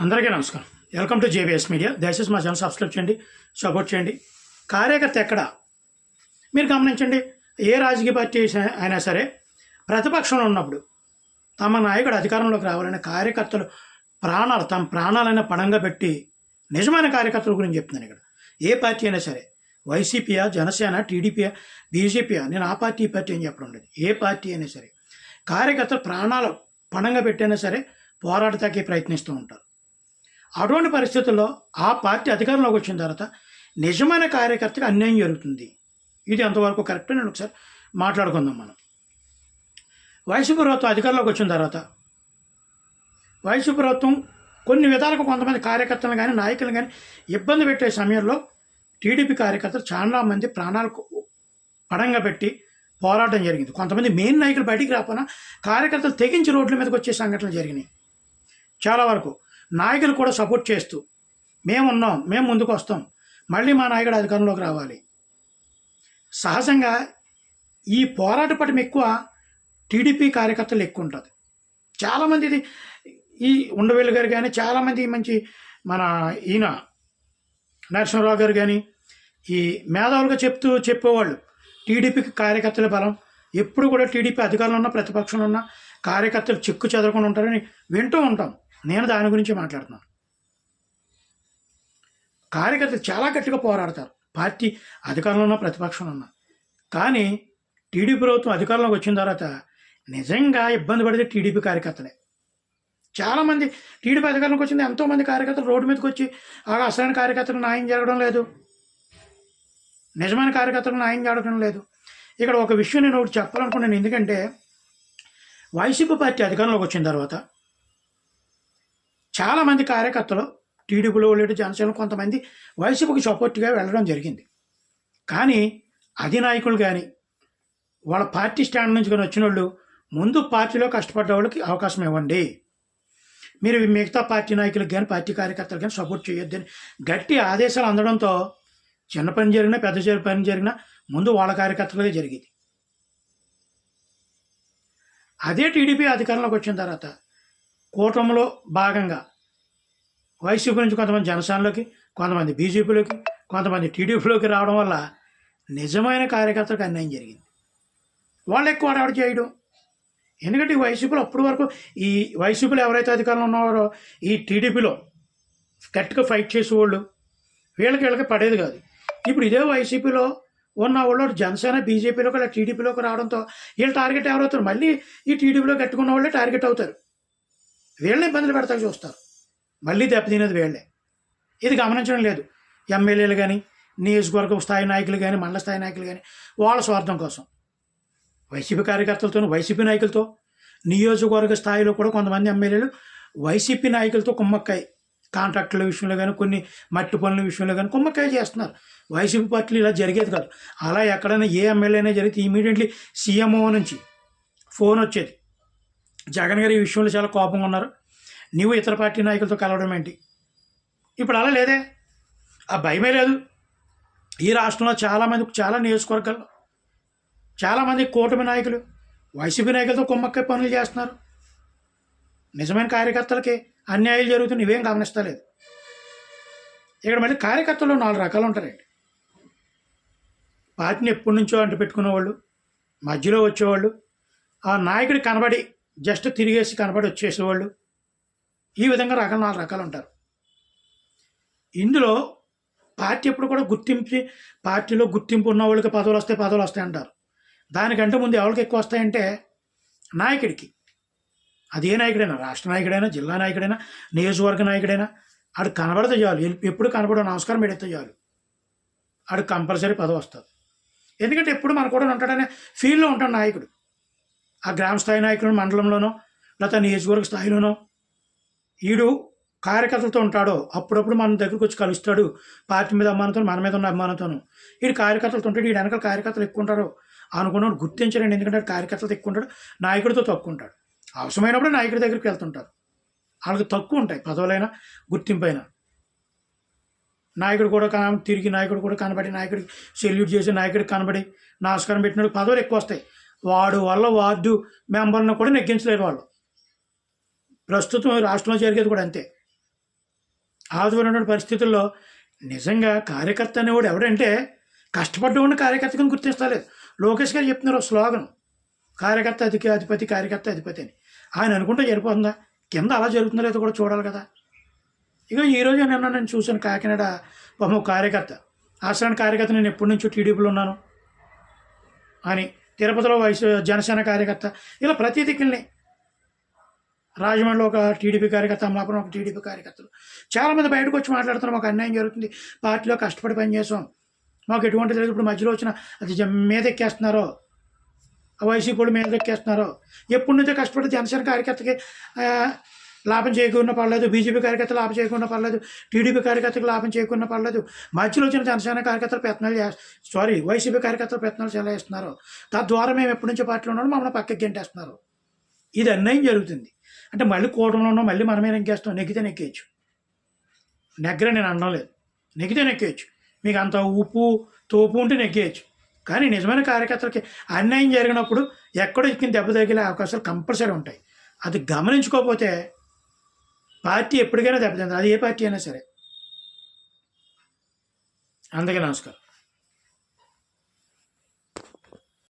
అందరికీ నమస్కారం. Welcome to JBS media దయచేసి మా ఛానల్ సబ్స్క్రైబ్ చేయండి సపోర్ట్ చేయండి. కార్యకర్త ఎక్కడ? మీరు గమనించండి ఏ రాజకీయ పార్టీ అయినా- అయినా సరే ప్రతిపక్షంలో ఉన్నప్పుడు తమ నాయకుడు అధికారంలోకి రావాలనే కార్యకర్తలు ప్రాణాలు తమ ప్రాణాలైన పణంగా పెట్టి నిజమైన కార్యకర్తల గురించి చెప్తున్నాను ఇక్కడ. ఏ పార్టీ అయినా సరే వైసీపీయా జనసేన టీడీపీయా బీజేపీయా నేను ఆ పార్టీ ఈ పార్టీ అని చెప్పడం లేదు. ఏ పార్టీ అయినా సరే కార్యకర్తలు ప్రాణాలు పణంగా పెట్టైనా సరే పోరాడటానికి ప్రయత్నిస్తూ ఉంటారు. అటువంటి పరిస్థితుల్లో ఆ పార్టీ అధికారంలోకి వచ్చిన తర్వాత నిజమైన కార్యకర్తకి అన్యాయం జరుగుతుంది. ఇది ఎంతవరకు కరెక్ట్ నేను ఒకసారి మాట్లాడుకుందాం మనం. వయసు ప్రభుత్వం అధికారంలోకి వచ్చిన తర్వాత వయసు ప్రభుత్వం కొన్ని విధాలుగా కొంతమంది కార్యకర్తలు కానీ నాయకులు కానీ ఇబ్బంది పెట్టే సమయంలో టీడీపీ కార్యకర్తలు చాలా మంది ప్రాణాలకు పడంగా పెట్టి పోరాటం జరిగింది. కొంతమంది మెయిన్ నాయకులు బయటికి రాకపోయినా కార్యకర్తలు తెగించి రోడ్ల మీదకి వచ్చే సంఘటనలు జరిగినాయి. చాలా వరకు నాయకులు కూడా సపోర్ట్ చేస్తూ మేమున్నాం మేము ముందుకు వస్తాం మళ్ళీ మా నాయకుడు అధికారంలోకి రావాలి. సహజంగా ఈ పోరాట పటం ఎక్కువ టీడీపీ కార్యకర్తలు ఎక్కువ ఉంటుంది. చాలామంది ఇది ఈ ఉండవేలు గారు కానీ చాలామంది మంచి మన ఈయన నరసింహరావు గారు కానీ ఈ మేధావులుగా చెప్తూ చెప్పేవాళ్ళు. టీడీపీకి కార్యకర్తల బలం. ఎప్పుడు కూడా టీడీపీ అధికారంలో ఉన్న ప్రతిపక్షంలో ఉన్న కార్యకర్తలు చెక్కు చెదరకుండా ఉంటారని వింటూ ఉంటాం. నేను దాని గురించి మాట్లాడుతున్నాను. కార్యకర్తలు చాలా గట్టిగా పోరాడతారు. పార్టీ అధికారంలో ఉన్న ప్రతిపక్షంలో ఉన్న కానీ టీడీపీ ప్రభుత్వం అధికారంలోకి వచ్చిన తర్వాత నిజంగా ఇబ్బంది పడితే టీడీపీ కార్యకర్తలే. చాలామంది టీడీపీ అధికారంలోకి వచ్చింది ఎంతోమంది కార్యకర్తలు రోడ్డు మీదకి వచ్చి ఆ అసలైన కార్యకర్తలు న్యాయం జరగడం లేదు. నిజమైన కార్యకర్తలు న్యాయం జరగడం లేదు. ఇక్కడ ఒక విషయం నేను ఒకటి చెప్పాలనుకున్నాను ఎందుకంటే వైసీపీ పార్టీ అధికారంలోకి వచ్చిన తర్వాత చాలామంది కార్యకర్తలు టీడీపీలో లేడు జనసేన కొంతమంది వైసీపీకి సపోర్ట్గా వెళ్ళడం జరిగింది. కానీ అధినాయకులు కానీ వాళ్ళ పార్టీ స్టాండ్ నుంచి కానీ వచ్చిన వాళ్ళు ముందు పార్టీలో కష్టపడ్డ వాళ్ళకి అవకాశం ఇవ్వండి. మీరు మిగతా పార్టీ నాయకులకు కానీ పార్టీ కార్యకర్తలకు కానీ సపోర్ట్ చేయొద్దని గట్టి ఆదేశాలు అందడంతో చిన్న పని జరిగినా పెద్ద చెరు పని జరిగినా ముందు వాళ్ళ కార్యకర్తలుగా జరిగింది. అదే టీడీపీ అధికారంలోకి వచ్చిన తర్వాత కూటమిలో భాగంగా వైసీపీ నుంచి కొంతమంది జనసేనలోకి కొంతమంది బీజేపీలోకి కొంతమంది టీడీపీలోకి రావడం వల్ల నిజమైన కార్యకర్తలకు అన్యాయం జరిగింది. వాళ్ళు ఎక్కువ ఆడవాడు చేయడం. ఎందుకంటే ఈ వైసీపీలో అప్పటి వరకు ఈ వైసీపీలో ఎవరైతే అధికారంలో ఉన్నారో ఈ టీడీపీలో గట్టిగా ఫైట్ చేసేవాళ్ళు వీళ్ళకి వీళ్ళకి పడేది కాదు. ఇప్పుడు ఇదే వైసీపీలో ఉన్న వాళ్ళు జనసేన బీజేపీలోకి అలా టీడీపీలోకి రావడంతో వీళ్ళు టార్గెట్ ఎవరవుతారు? మళ్ళీ ఈ టీడీపీలో కట్టుకున్న వాళ్ళే టార్గెట్ అవుతారు. వీళ్ళని ఇబ్బందులు పెడతాకు చూస్తారు. మళ్ళీ దెబ్బతినేది వీళ్ళే. ఇది గమనించడం లేదు. ఎమ్మెల్యేలు కానీ నియోజకవర్గ స్థాయి నాయకులు కానీ మండల స్థాయి నాయకులు కానీ వాళ్ళ స్వార్థం కోసం. వైసీపీ కార్యకర్తలతో వైసీపీ నాయకులతో నియోజకవర్గ స్థాయిలో కూడా కొంతమంది ఎమ్మెల్యేలు వైసీపీ నాయకులతో కుమ్మక్కాయి కాంట్రాక్టుల విషయంలో కానీ కొన్ని మట్టి పనుల విషయంలో కానీ కుమ్మక్కాయ చేస్తున్నారు. వైసీపీ పార్టీలు ఇలా జరిగేది కాదు. అలా ఎక్కడైనా ఏ ఎమ్మెల్యేనే జరిగితే ఇమీడియట్లీ సీఎంఓ నుంచి ఫోన్ వచ్చేది. జగన్ గారు ఈ విషయంలో చాలా కోపంగా ఉన్నారు. నీవు ఇతర పార్టీ నాయకులతో కలవడం ఏంటి? ఇప్పుడు అలా లేదే. ఆ భయమే లేదు. ఈ రాష్ట్రంలో చాలామంది చాలా నియోజకవర్గాలు చాలామంది కూటమి నాయకులు వైసీపీ నాయకులతో కుమ్మక్కై పనులు చేస్తున్నారు. నిజమైన కార్యకర్తలకి అన్యాయాలు జరుగుతుంది ఇవేం గమనిస్తలేదు. ఇక్కడ మళ్ళీ కార్యకర్తలు నాలుగు రకాలు ఉంటారండి. పార్టీని ఎప్పటి నుంచో అంటు పెట్టుకునేవాళ్ళు మధ్యలో వచ్చేవాళ్ళు ఆ నాయకుడు కనబడి జస్ట్ తిరిగేసి కనబడి వచ్చేసేవాళ్ళు. ఈ విధంగా రకాలు నాలుగు రకాలు ఉంటారు. ఇందులో పార్టీ ఎప్పుడు కూడా గుర్తింపు పార్టీలో గుర్తింపు ఉన్న వాళ్ళకి పదవులు వస్తాయి పదవులు వస్తాయి అంటారు. దానికంటే ముందు ఎవరికి ఎక్కువ వస్తాయంటే నాయకుడికి. అది ఏ నాయకుడైనా రాష్ట్ర నాయకుడైనా జిల్లా నాయకుడైనా నియోజకవర్గ నాయకుడైనా ఆడు కనబడితే చాలు. ఎప్పుడు కనబడో నమస్కారం పెడితే చాలు. ఆడు కంపల్సరీ పదవి వస్తుంది. ఎందుకంటే ఎప్పుడు మన కూడా ఉంటాడనే ఫీల్డ్లో ఉంటాడు నాయకుడు. ఆ గ్రామ స్థాయి నాయకులను మండలంలోనో లేకపోతే నియోజకవర్గ స్థాయిలోనో ఈడు కార్యకర్తలతో ఉంటాడో అప్పుడప్పుడు మన దగ్గరకు వచ్చి కలుస్తాడు పార్టీ మీద అభిమానంతో మన మీద ఉన్న అభిమానంతోను. ఈడు కార్యకర్తలతో ఉంటాడు వీడు వెనకాల కార్యకర్తలు ఎక్కువ ఉంటారు. అనుకున్నాడు గుర్తించడండి ఎందుకంటే కార్యకర్తలు కార్యకర్తలతో ఎక్కువ ఉంటాడు నాయకుడితో తక్కువ ఉంటాడు. అవసరమైనప్పుడు నాయకుడి దగ్గరికి వెళ్తుంటారు. వాళ్ళకి తక్కువ ఉంటాయి పదవులైనా గుర్తింపైనా. నాయకుడు కూడా కన తిరిగి నాయకుడు కూడా కనబడి నాయకుడికి సెల్యూట్ చేసి నాయకుడికి కనబడి నమస్కారం పెట్టినప్పుడు పదవులు ఎక్కువ వస్తాయి. వాడు వల్ల వార్డు మెంబర్ను కూడా నెగ్గించలేరు వాళ్ళు. ప్రస్తుతం రాష్ట్రంలో జరిగేది కూడా అంతే. ఆదుకున్న పరిస్థితుల్లో నిజంగా కార్యకర్త అనేవాడు ఎవడంటే ఉన్న కార్యకర్తగా గుర్తించలేదు లోకేష్ గారు చెప్తున్నారు స్లోగన్. కార్యకర్త అధిక అధిపతి కార్యకర్త అధిపతి అని. ఆయన అనుకుంటే సరిపోతుందా? కింద అలా జరుగుతుందో లేదో కూడా చూడాలి కదా. ఇక ఈరోజు నిన్న నేను చూశాను కాకినాడ పాపం కార్యకర్త. ఆశ్రమ కార్యకర్త నేను ఎప్పటి నుంచో టీడీపీలో ఉన్నాను అని. తిరుపతిలో వైస్ జనసేన కార్యకర్త. ఇలా ప్రతి దిక్కుల్ని రాజమండ్రిలో ఒక టీడీపీ కార్యకర్త అమలాపురం ఒక టీడీపీ కార్యకర్తలు. చాలామంది బయటకు వచ్చి మాట్లాడుతున్నారు మాకు అన్యాయం జరుగుతుంది. పార్టీలో కష్టపడి పనిచేసాం మాకు ఎటువంటి తెలియదు ఇప్పుడు మధ్యలో వచ్చిన అది జ- మీద ఎక్కేస్తున్నారో ఆ వైసీపీ మీద ఎక్కేస్తున్నారో. ఎప్పటి నుంచో కష్టపడి జనసేన కార్యకర్తకి లాభం చేయకుండా పర్లేదు. బీజేపీ కార్యకర్తలు లాభం చేయకుండా పర్లేదు. టీడీపీ కార్యకర్తలకు లాభం చేయకుండా పర్లేదు. మధ్యలో వచ్చిన జనసేన కార్యకర్తలు ప్రయత్నాలు చే సారీ వైసీపీ కార్యకర్తలు ప్రయత్నాలు చాలా చేస్తున్నారు. తద్వారా మేము ఎప్పటి నుంచి పార్టీలో ఉన్నామో మమ్మల్ని పక్కకి గెంటేస్తున్నారు. ఇది అన్యాయం జరుగుతుంది. అంటే మళ్ళీ కూటంలో ఉన్నాం మళ్ళీ మనమే నెగ్గేస్తాం నెగ్గితే నెక్కేయచ్చు నెగ్గర నేను అనడం లేదు. నెగ్గితే నెక్కేయచ్చు మీకు అంత ఉప్పు తోపు ఉంటే నెగ్గేయచ్చు. కానీ నిజమైన కార్యకర్తలకి అన్యాయం జరిగినప్పుడు ఎక్కడో ఎక్కిన దెబ్బ తగిలే అవకాశాలు కంపల్సరీ ఉంటాయి. అది గమనించుకోకపోతే పార్టీ ఎప్పటికైనా దెబ్బతింది అది ఏ పార్టీ అయినా సరే. అందుకే నమస్కారం.